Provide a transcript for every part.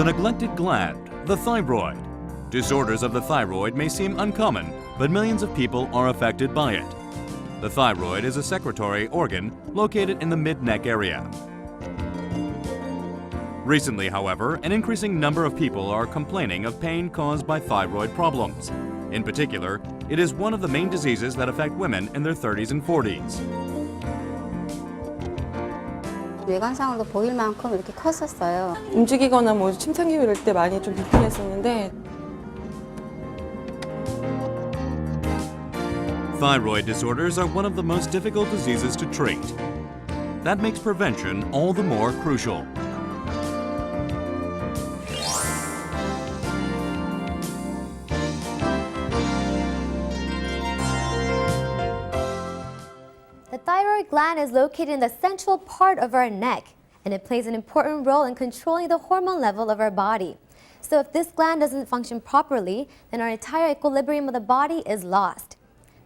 The neglected gland, the thyroid. Disorders of the thyroid may seem uncommon, but millions of people are affected by it. The thyroid is a secretory organ located in the mid-neck area. Recently, however, an increasing number of people are complaining of pain caused by thyroid problems. In particular, it is one of the main diseases that affect women in their 30s and 40s. 외관상으로도 보일 만큼 이렇게 컸었어요. 움직이거나 뭐 침상기 이럴 때 많이 좀 불편했었는데 Thyroid disorders are one of the most difficult diseases to treat. That makes prevention all the more crucial. Gland is located in the central part of our neck, and it plays an important role in controlling the hormone level of our body. So, if this gland doesn't function properly, then our entire equilibrium of the body is lost.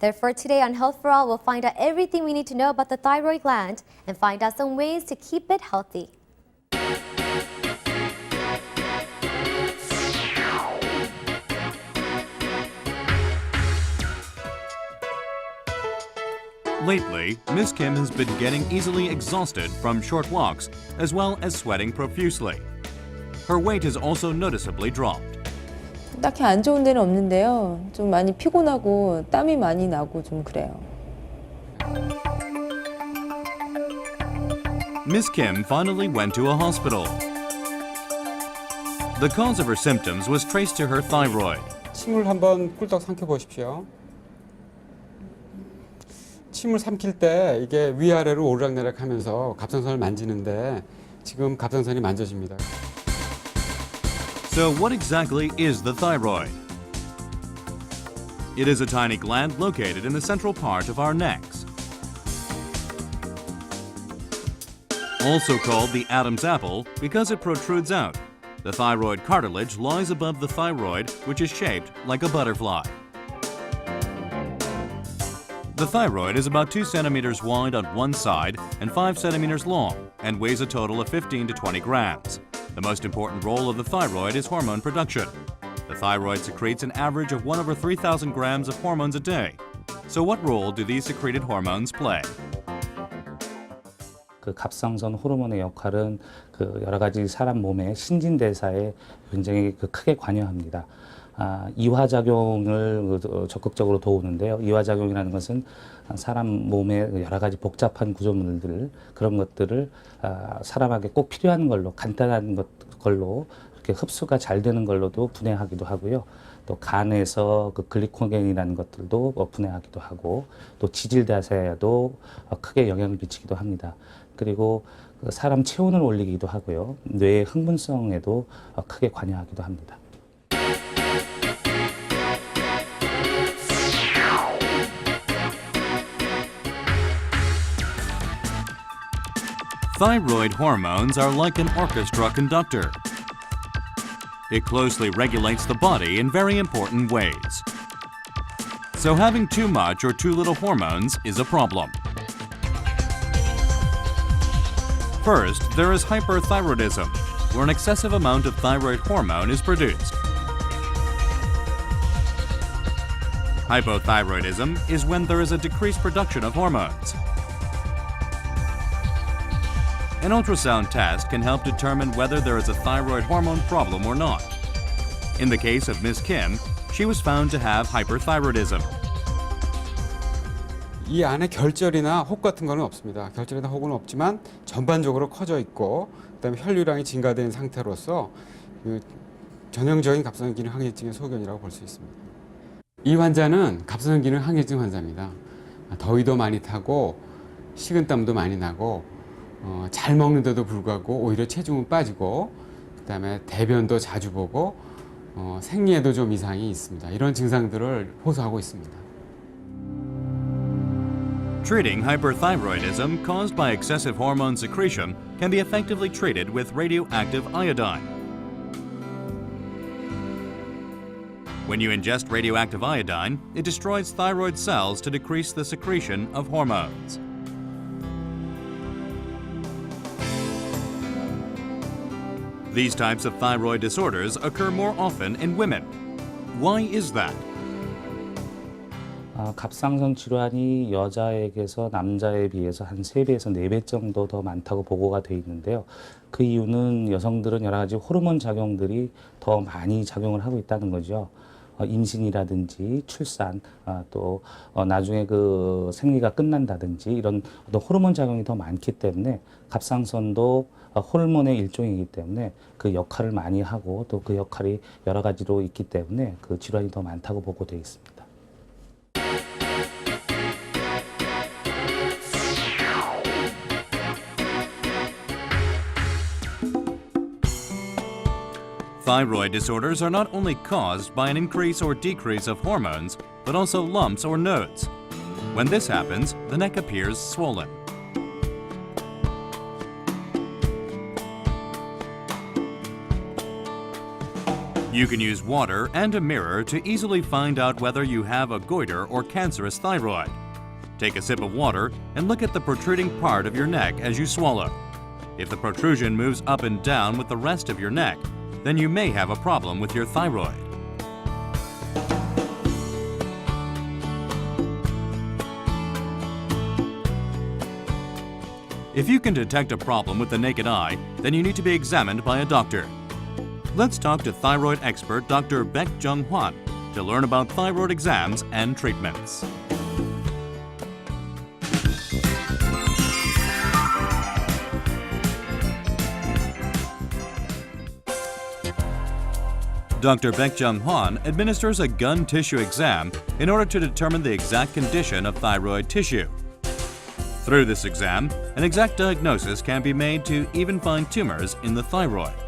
Therefore, today on Health for All, we'll find out everything we need to know about the thyroid gland and find out some ways to keep it healthy. Lately, Miss Kim has been getting easily exhausted from short walks as well as sweating profusely. Her weight has also noticeably dropped. 딱히 안 좋은 데는 없는데요. 좀 많이 피곤하고 땀이 많이 나고 좀 그래요. Miss Kim finally went to a hospital. The cause of her symptoms was traced to her thyroid. 침을 한번 꿀떡 삼켜 보십시오. 침을 삼킬 때 이게 위아래로 오르락내락 하면서 갑상선을 만지는데 지금 갑상선이 만져집니다. So, what exactly is the thyroid? It is a tiny gland located in the central part of our necks. Also called the Adam's apple because it protrudes out. The thyroid cartilage lies above the thyroid, which is shaped like a butterfly. The thyroid is about 2 centimeters wide on one side and 5 centimeters long and weighs a total of 15 to 20 grams. The most important role of the thyroid is hormone production. The thyroid secretes an average of 1 over 3,000 grams of hormones a day. So, what role do these secreted hormones play? 그 갑상선 호르몬의 역할은 그 여러 가지 사람 몸의 신진대사에 굉장히 그 크게 관여합니다. 아, 이화작용을 그, 어, 적극적으로 도우는데요. 이화작용이라는 것은 사람 몸의 여러 가지 복잡한 구조물들 그런 것들을 아, 사람에게 꼭 필요한 걸로 간단한 것 걸로 이렇게 흡수가 잘 되는 걸로도 분해하기도 하고요. 또 간에서 그 글리코겐이라는 것들도 어, 분해하기도 하고 또 지질대사에도 어, 크게 영향을 미치기도 합니다. 그리고 그 사람 체온을 올리기도 하고요. 뇌의 흥분성에도 어, 크게 관여하기도 합니다. Thyroid hormones are like an orchestra conductor. It closely regulates the body in very important ways. So, having too much or too little hormones is a problem. First, there is hyperthyroidism, where an excessive amount of thyroid hormone is produced. Hypothyroidism is when there is a decreased production of hormones. An ultrasound test can help determine whether there is a thyroid hormone problem or not. In the case of Miss Kim, she was found to have hyperthyroidism. 이 안에 결절이나 혹 같은 거는 없습니다. 결절이나 혹은 없지만 전반적으로 커져 있고 그다음에 혈류량이 증가된 상태로서 그 전형적인 갑상선 기능 항해증의 소견이라고 볼 수 있습니다. 이 환자는 갑상선 기능 항해증 환자입니다. 더위도 많이 타고 식은땀도 많이 나고 어, 잘 먹는데도 불구하고 오히려 체중은 빠지고 그 다음에 대변도 자주 보고 어, 생리에도 좀 이상이 있습니다. 이런 증상들을 호소하고 있습니다. Treating hyperthyroidism caused by excessive hormone secretion can be effectively treated with radioactive iodine. When you ingest radioactive iodine, it destroys thyroid cells to decrease the secretion of hormones. These types of thyroid disorders occur more often in women. Why is that? 아, 갑상선 질환이 여자에게서 남자에 비해서 한 세배에서 네 배 정도 더 많다고 보고가 돼 있는데요. 그 이유는 여성들은 여러 가지 호르몬 작용들이 더 많이 작용을 하고 있다는 거죠. 어, 임신이라든지 출산, 아, 또 어, 나중에 그 생리가 끝난다든지 이런 어떤 호르몬 작용이 더 많기 때문에 갑상선도 어, 호르몬의 일종이기 때문에 그 역할을 많이 하고 또 그 역할이 여러 가지로 있기 때문에 그 질환이 더 많다고 보고 되어 있습니다. Thyroid disorders are not only caused by an increase or decrease of hormones, but also lumps or nodes. When this happens, the neck appears swollen. You can use water and a mirror to easily find out whether you have a goiter or cancerous thyroid. Take a sip of water and look at the protruding part of your neck as you swallow. If the protrusion moves up and down with the rest of your neck, then you may have a problem with your thyroid. If you can detect a problem with the naked eye, then you need to be examined by a doctor. Let's talk to thyroid expert Dr. Beck Jung Hwan to learn about thyroid exams and treatments. Dr. Beck Jung Hwan administers a gun tissue exam in order to determine the exact condition of thyroid tissue. Through this exam, an exact diagnosis can be made to even find tumors in the thyroid.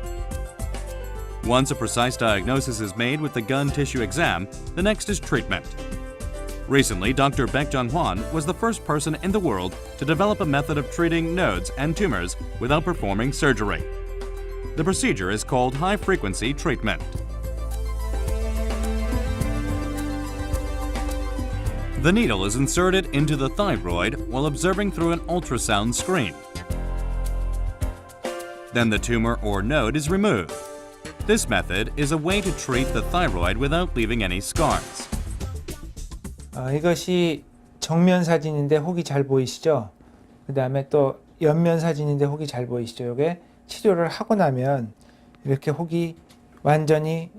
Once a precise diagnosis is made with the gun tissue exam, the next is treatment. Recently, Dr. Beck Jung Hwan was the first person in the world to develop a method of treating nodes and tumors without performing surgery. The procedure is called high frequency treatment. The needle is inserted into the thyroid while observing through an ultrasound screen. Then the tumor or node is removed. This method is a way to treat the thyroid without leaving any scars. 어, 이것이 정면 사진인데 혹이 잘 보이시죠? 그 다음에 또 옆면 사진인데 혹이 잘 보이시죠? 이게 치료를 하고 나면 이렇게 혹이 완전히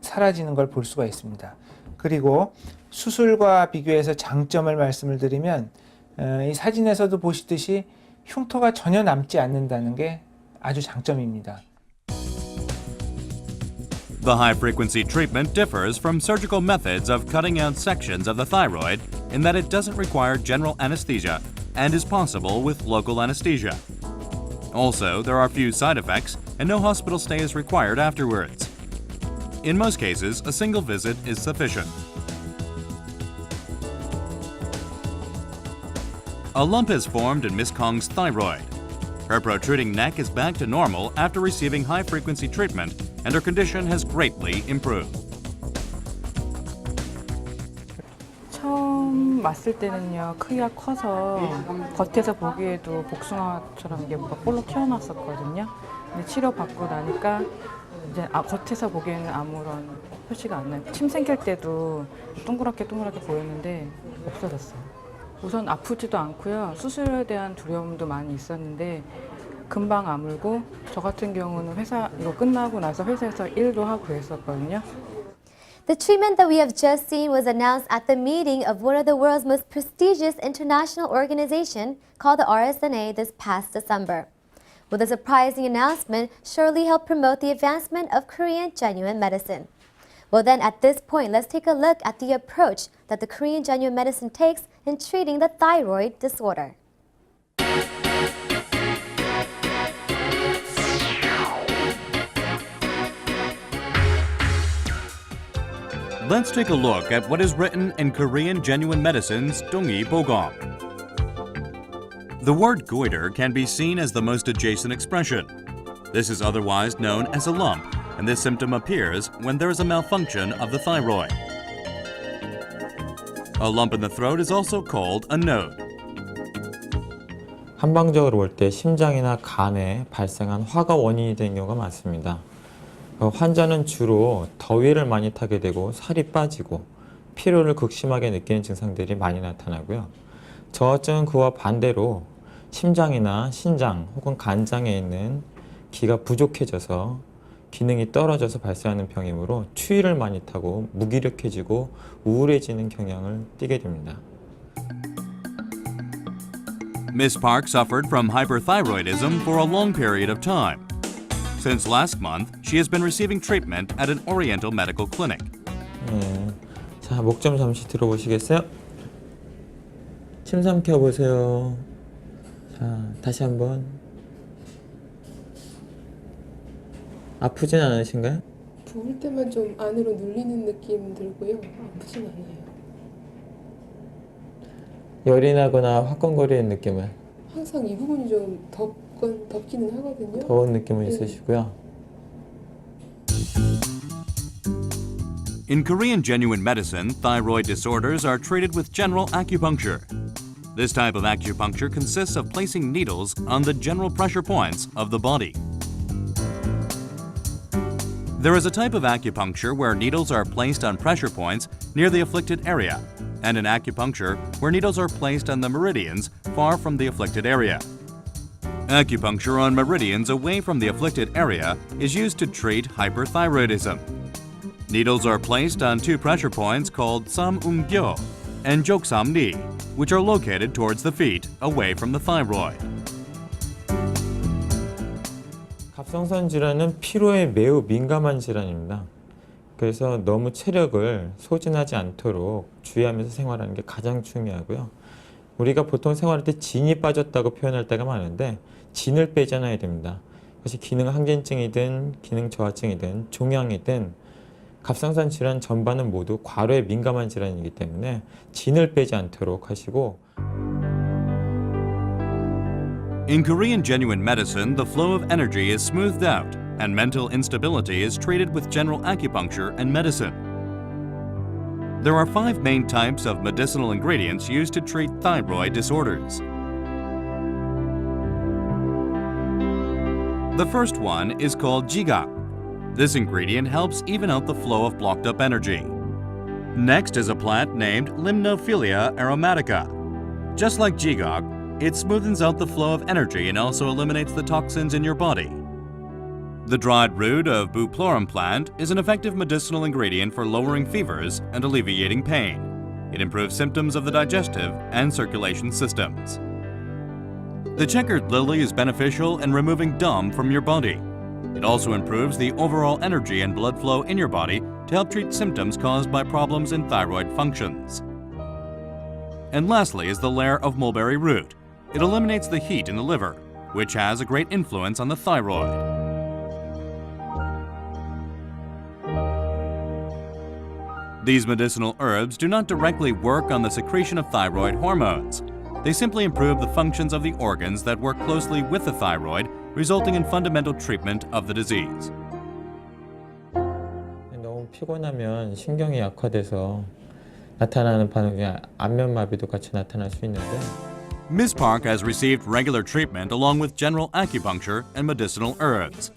사라지는 걸 볼 수가 있습니다. 그리고 수술과 비교해서 장점을 말씀을 드리면 어, 이 사진에서도 보시듯이 흉터가 전혀 남지 않는다는 게 아주 장점입니다. The high frequency treatment differs from surgical methods of cutting out sections of the thyroid in that it doesn't require general anesthesia and is possible with local anesthesia. Also, there are few side effects and no hospital stay is required afterwards. In most cases, a single visit is sufficient. A lump has formed in Miss Kong's thyroid. Her protruding neck is back to normal after receiving high frequency treatment, and her condition has greatly improved. 처음 왔을 때는요 크기가 커서 겉에서 보기에도 복숭아처럼 이게 뭐가 볼록 튀어나왔었거든요. 근데 치료 받고 나니까 이제 아, 겉에서 보기에는 아무런 표시가 안 나요. 침 생길 때도 동그랗게 동그랗게 보였는데 없어졌어요. 우선 아프지도 않고요. 수술에 대한 두려움도 많이 있었는데 금방 아물고 저 같은 경우는 회사 이거 끝나고 나서 회사에서 일도 하고 그랬었거든요. The treatment that we have just seen was announced at the meeting of one of the world's most prestigious international organization called the RSNA this past December. Will the surprising announcement surely help promote the advancement of Korean genuine medicine? Well then, at this point, let's take a look at the approach that the Korean genuine medicine takes in treating the thyroid disorder. Let's take a look at what is written in Korean Genuine Medicine's Dongi Bogong. The word goiter can be seen as the most adjacent expression. This is otherwise known as a lump, and this symptom appears when there is a malfunction of the thyroid. A lump in the throat is also called a node. 한방적으로 볼 때 심장이나 간에 발생한 화가 원인이 되는 경우가 많습니다. 어, 환자는 주로 더위를 많이 타게 되고 살이 빠지고 피로를 극심하게 느끼는 증상들이 많이 나타나고요. 저하증은 그와 반대로 심장이나 신장 혹은 간장에 있는 기가 부족해져서 기능이 떨어져서 발생하는 병이므로 추위를 많이 타고 무기력해지고 우울해지는 경향을 띠게 됩니다. Miss Park suffered from hyperthyroidism for a long period of time. Since last month, she has been receiving treatment at an Oriental medical clinic. 네. 자, 목 좀 잠시 들어보시겠어요? 침 삼켜 보세요. 자, 다시 한번. 아프진 않으신가요? 부을 때만 좀 안으로 눌리는 느낌 들고요. 아프진 않아요. 열이 나거나 화끈거리는 느낌은 항상 이 부분이 좀 덥 건 덥기는 하거든요. 더운 느낌은 네. 있으시고요. In Korean genuine medicine, thyroid disorders are treated with general acupuncture. This type of acupuncture consists of placing needles on the general pressure points of the body. There is a type of acupuncture where needles are placed on pressure points near the afflicted area, and an acupuncture where needles are placed on the meridians far from the afflicted area. Acupuncture on meridians away from the afflicted area is used to treat hyperthyroidism. Needles are placed on two pressure points called Samungyo and Joksamni, which are located towards the feet, away from the thyroid. 갑상선 질환은 피로에 매우 민감한 질환입니다. 그래서 너무 체력을 소진하지 않도록 주의하면서 생활하는 게 가장 중요하고요. 우리가 보통 생활할 때 진이 빠졌다고 표현할 때가 많은데 진을 빼지 않아야 됩니다. 그것이 기능 항진증이든 기능 저하증이든 종양이든 갑상선 질환 전반은 모두 과로에 민감한 질환이기 때문에 진을 빼지 않도록 하시고 In Korean genuine medicine, the flow of energy is smoothed out, and mental instability is treated with general acupuncture and medicine. There are five main types of medicinal ingredients used to treat thyroid disorders. The first one is called jigak. This ingredient helps even out the flow of blocked up energy. Next is a plant named Limnophilia aromatica. Just like jigak, it smoothens out the flow of energy and also eliminates the toxins in your body. The dried root of Buplorum plant is an effective medicinal ingredient for lowering fevers and alleviating pain. It improves symptoms of the digestive and circulation systems. The checkered lily is beneficial in removing dumb from your body. It also improves the overall energy and blood flow in your body to help treat symptoms caused by problems in thyroid functions. And lastly is the layer of mulberry root. It eliminates the heat in the liver, which has a great influence on the thyroid. These medicinal herbs do not directly work on the secretion of thyroid hormones. They simply improve the functions of the organs that work closely with the thyroid, resulting in fundamental treatment of the disease. 너무 피곤하면 신경이 약화돼서 나타나는 반응이 안면마비도 같이 나타날 수 있는데 Ms. Park has received regular treatment along with general acupuncture and medicinal herbs.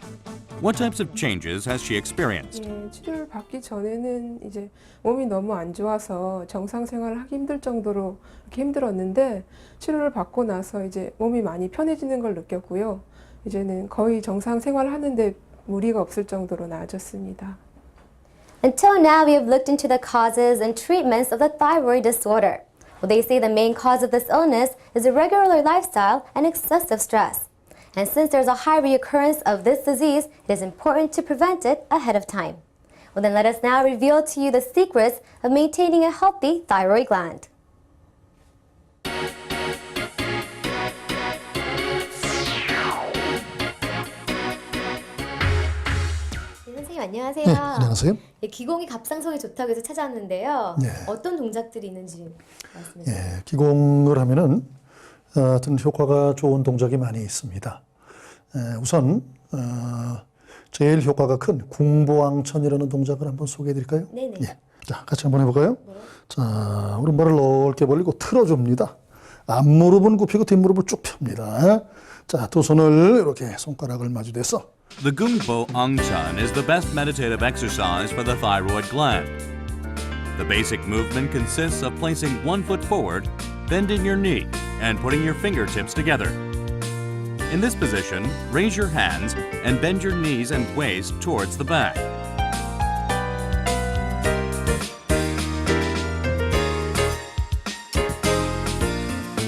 What types of changes has she experienced? 예, 치료를 받기 전에는 이제 몸이 너무 안 좋아서 정상 생활을 하기 힘들 정도로 이렇게 힘들었는데 치료를 받고 나서 이제 몸이 많이 편해지는 걸 느꼈고요. 이제는 거의 정상 생활을 하는데 무리가 없을 정도로 나아졌습니다. Until now, we have looked into the causes and treatments of the thyroid disorder. Well, they say the main cause of this illness is irregular lifestyle and excessive stress. And since there's a high reoccurrence of this disease, it is important to prevent it ahead of time. Well, then let us now reveal to you the secrets of maintaining a healthy thyroid gland. 네, 선생님 안녕하세요. 네, 안녕하세요. 예, 기공이 갑상선에 좋다고 해서 찾아왔는데요. 네. 어떤 동작들이 있는지 말씀해 주세요. 예, 기공을 하면은 어, 어떤 효과가 좋은 동작이 많이 있습니다. 에, 우선 어, 제일 효과가 큰 궁보왕천이라는 동작을 한번 소개해 드릴까요? 네네. 예. 자, 같이 한번 해볼까요? 자, 오른발을 넓게 벌리고 틀어줍니다. 앞무릎은 굽히고 뒷무릎을 쭉 펴니다. 자, 두 손을 이렇게 손가락을 마주대서 The Gungpo Angchan is the best meditative exercise for the thyroid gland. The basic movement consists of placing one foot forward, bending your knee, and putting your fingertips together. In this position, raise your hands and bend your knees and waist towards the back.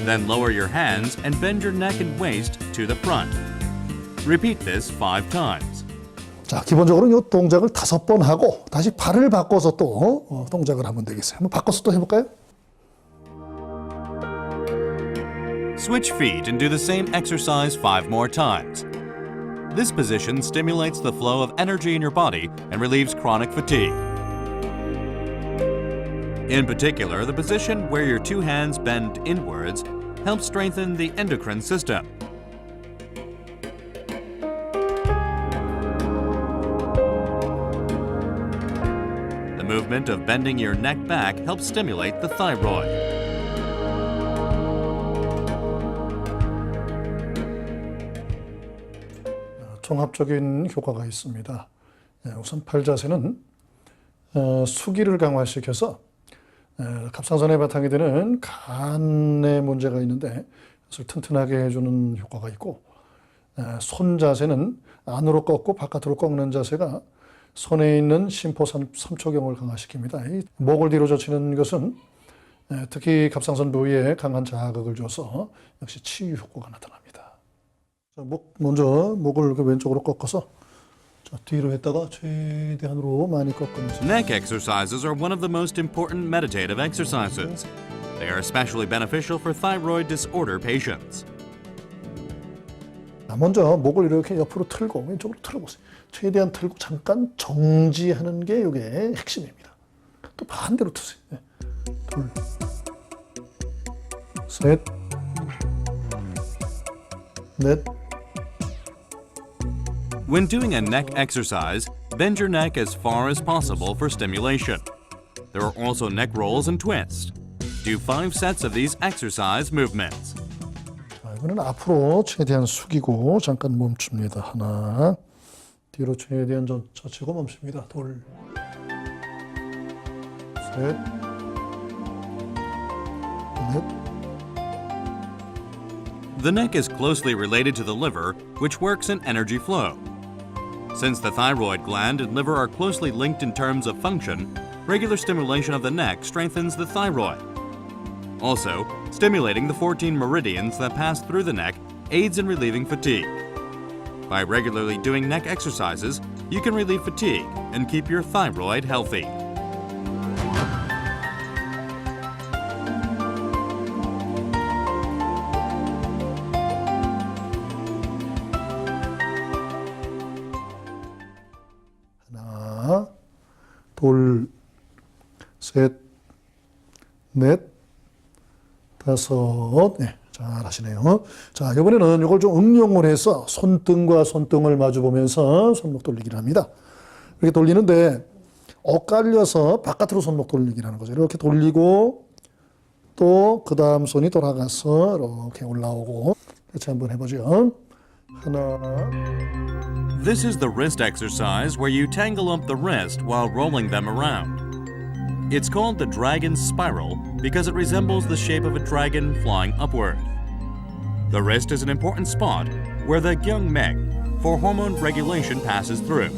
Then lower your hands and bend your neck and waist to the front. Repeat this five times. 자, 기본적으로 이 동작을 다섯 번 하고 다시 발을 바꿔서 또 어, 동작을 하면 되겠어요. 한번 바꿔서 또 해볼까요? Switch feet and do the same exercise five more times. This position stimulates the flow of energy in your body and relieves chronic fatigue. In particular, the position where your two hands bend inwards helps strengthen the endocrine system. The movement of bending your neck back helps stimulate the thyroid. 종합적인 효과가 있습니다. 예, 우선 팔 자세는 어, 수기를 강화시켜서 어, 갑상선의 바탕이 되는 간에 문제가 있는데 그것을 튼튼하게 해주는 효과가 있고 어, 손 자세는 안으로 꺾고 바깥으로 꺾는 자세가 손에 있는 심포 삼- 삼초경을 강화시킵니다. 이 목을 뒤로 젖히는 것은 에, 특히 갑상선 부위에 강한 자극을 줘서 역시 치유 효과가 나타납니다. 자, 목 먼저 목을 왼쪽으로 꺾어서 자, 뒤로 했다가 최대한으로 많이 꺾으면서 Neck exercises are one of the most important meditative exercises. They are especially beneficial for thyroid disorder patients. 자, 먼저 목을 이렇게 옆으로 틀고 왼쪽으로 틀어보세요. 최대한 틀고 잠깐 정지하는 게 이게 핵심입니다. 또 반대로 트세요. 네. 둘, 셋, 넷, When doing a neck exercise, bend your neck as far as possible for stimulation. There are also neck rolls and twists. Do five sets of these exercise movements. 자, 이번엔 앞으로 최대한 숙이고 잠깐 멈춥니다. 하나, 뒤로 최대한 젖- 젖히고 멈춥니다. 둘, 셋, 넷, The neck is closely related to the liver, which works in energy flow. Since the thyroid gland and liver are closely linked in terms of function, regular stimulation of the neck strengthens the thyroid. Also, stimulating the 14 meridians that pass through the neck aids in relieving fatigue. By regularly doing neck exercises, you can relieve fatigue and keep your thyroid healthy. 셋, 넷, 다섯. 네, 잘 하시네요. 자, 이번에는 이걸 좀 응용을 해서 손등과 손등을 마주 보면서 손목 돌리기를 합니다. 이렇게 돌리는데 엇갈려서 바깥으로 손목 돌리기를 하는 거죠. 이렇게 돌리고 또 그 다음 손이 돌아가서 이렇게 올라오고 같이 한번 해보죠. 하나, This is the wrist exercise where you tangle up the wrist while rolling them around. It's called the dragon spiral because it resembles the shape of a dragon flying upward. The wrist is an important spot where the gyeongmeg for hormone regulation passes through.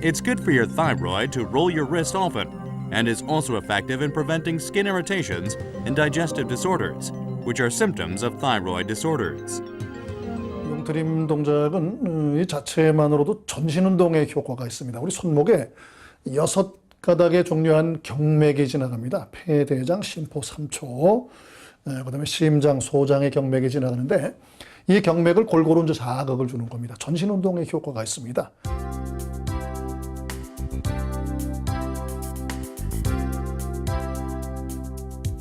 It's good for your thyroid to roll your wrist often and is also effective in preventing skin irritations and digestive disorders, which are symptoms of thyroid disorders. 용트림 동작은 음, 이 자체만으로도 전신 운동에 효과가 있습니다. 우리 손목에 여섯 가닥의 종류한 경맥이 지나갑니다. 폐, 대장, 심포, 삼초, 에, 그다음에 심장, 소장의 경맥이 지나가는데 이 경맥을 골고루 이제 자극을 주는 겁니다. 전신 운동에 효과가 있습니다.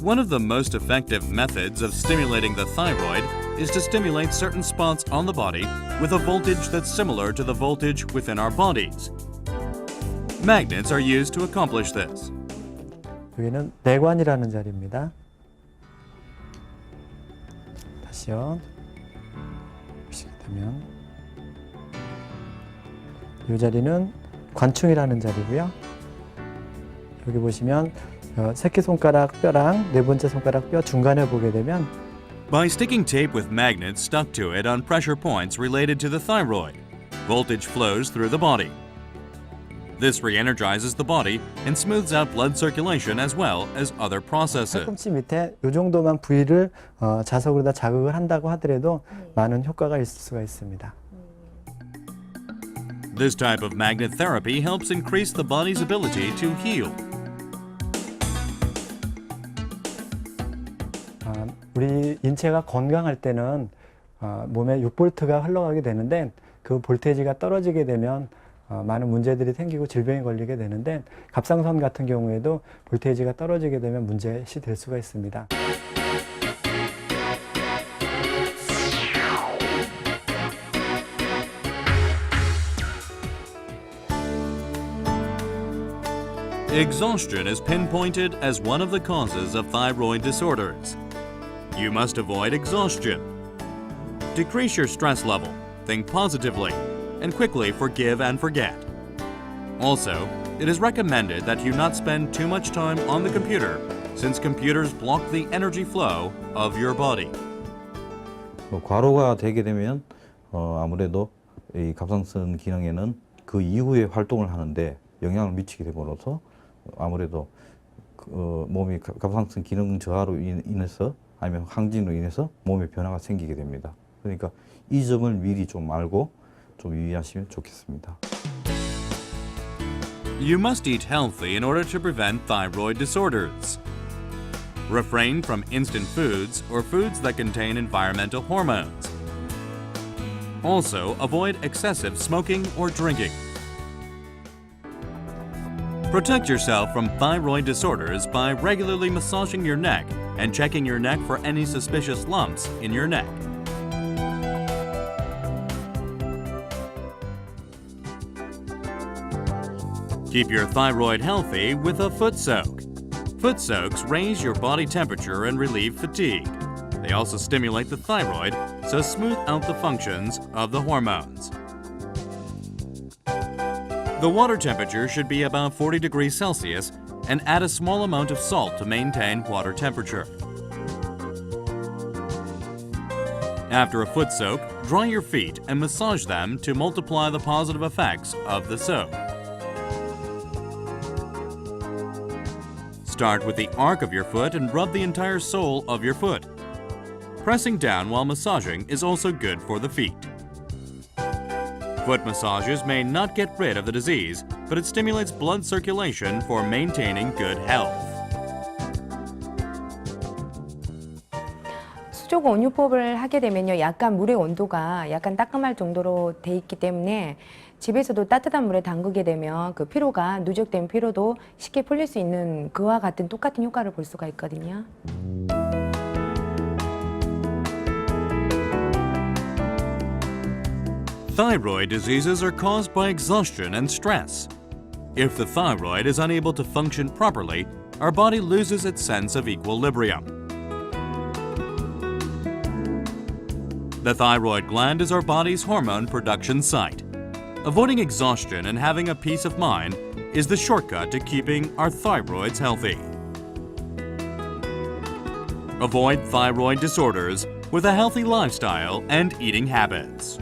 One of the most effective methods of stimulating the thyroid is to stimulate certain spots on the body with a voltage that's similar to the voltage within our bodies. Magnets are used to accomplish this. 여기는 내관이라는 자리입니다. 있죠. 보시게 되면 이 자리는 관충이라는 자리고요. 여기 보시면 어, 새끼손가락 뼈랑 네 번째 손가락 뼈 중간에 보게 되면 By sticking tape with magnets stuck to it on pressure points related to the thyroid, voltage flows through the body. This re energizes the body and smooths out blood circulation as well as other processes. 팔꿈치 밑에 이 정도만 부위를 어, 자석으로다 자극을 한다고 하더라도 많은 효과가 있을 수가 있습니다. This type of magnet therapy helps increase the body's ability to heal. 아, 우리 인체가 건강할 때는 어, 몸에 6볼트가 흘러가게 되는데 그 볼테이지가 떨어지게 되면 어, 많은 문제들이 생기고 질병에 걸리게 되는데 갑상선 같은 경우에도 볼테이지가 떨어지게 되면 문제시 될 수가 있습니다. Exhaustion is pinpointed as one of the causes of thyroid disorders. You must avoid exhaustion. Decrease your stress level, think positively, and quickly forgive and forget. Also, it is recommended that you not spend too much time on the computer since computers block the energy flow of your body. 뭐 과로가 되게 되면 어, 아무래도 이 갑상선 기능에는 그 이후에 활동을 하는데 영향을 미치게 됨으로써 아무래도 그, 어, 몸이 가- 갑상선 기능 저하로 인- 인해서 아니면 항진으로 인해서 몸에 변화가 생기게 됩니다. 그러니까 이 점을 미리 좀 알고 좀 유의하시면 좋겠습니다. You must eat healthy in order to prevent thyroid disorders. Refrain from instant foods or foods that contain environmental hormones. Also, avoid excessive smoking or drinking. Protect yourself from thyroid disorders by regularly massaging your neck and checking your neck for any suspicious lumps in your neck. Keep your thyroid healthy with a foot soak. Foot soaks raise your body temperature and relieve fatigue. They also stimulate the thyroid, so smooth out the functions of the hormones. The water temperature should be about 40 degrees Celsius and add a small amount of salt to maintain water temperature. After a foot soak, dry your feet and massage them to multiply the positive effects of the soak. Start with the arc of your foot and rub the entire sole of your foot. Pressing down while massaging is also good for the feet. Foot massages may not get rid of the disease, but it stimulates blood circulation for maintaining good health. 수족 온유법을 하게 되면요, 약간 물의 온도가 약간 따끔할 정도로 돼 있기 때문에 집에서도 따뜻한 물에 담그게 되면 그 피로가 누적된 피로도 쉽게 풀릴 수 있는 그와 같은 똑같은 효과를 볼 수가 있거든요. Thyroid diseases are caused by exhaustion and stress. If the thyroid is unable to function properly, our body loses its sense of equilibrium. The thyroid gland is our body's hormone production site. Avoiding exhaustion and having a peace of mind is the shortcut to keeping our thyroids healthy. Avoid thyroid disorders with a healthy lifestyle and eating habits.